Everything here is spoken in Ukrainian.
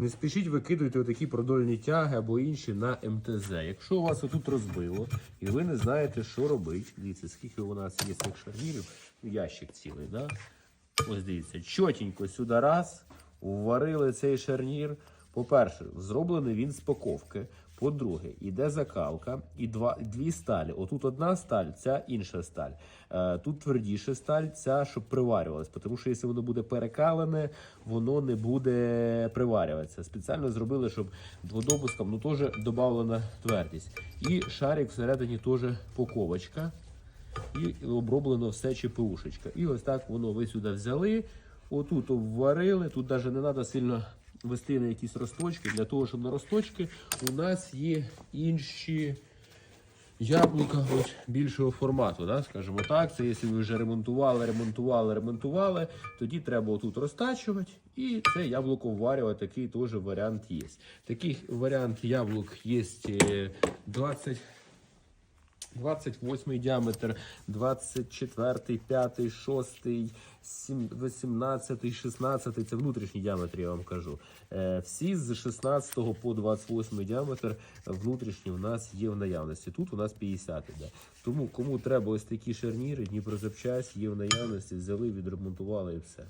Не спішіть викидувати отакі продольні тяги або інші на МТЗ. Якщо у вас отут розбило і ви не знаєте, що робити, дивіться, скільки у нас є цих шарнірів, ну, ящик цілий, да? Ось дивіться, чотенько сюди раз, уварили цей шарнір. По-перше, зроблений він з паковки. По-друге, іде закалка і два, дві сталі. Отут одна сталь, ця інша сталь. Е, тут твердіша сталь, ця, щоб приварювалась. Тому що якщо воно буде перекалене, воно не буде приварюватися. Спеціально зробили, щоб дводопуском ну, теж додавлена твердість. І шарик всередині теж поковочка і оброблено все ЧПУшечка. І ось так воно ви сюди взяли, отут обварили. Тут навіть не треба сильно вести на якісь росточки. Для того, щоб на росточки у нас є інші яблука більшого формату. Да? Скажімо так, це якщо ви вже ремонтували, ремонтували, ремонтували, тоді треба отут розтачувати і це яблуко вварювати. Такий теж варіант є. Такий варіант яблук є е, 20. 28 діаметр, 24, 5, 6, 7, 18, 16, це внутрішній діаметр, я вам кажу. Е, Всі з 16 по 28 діаметр внутрішні у нас є в наявності. Тут у нас 50 іде. Тому кому треба ось такі шарніри, Дніпрозапчасть є в наявності, взяли, відремонтували і все.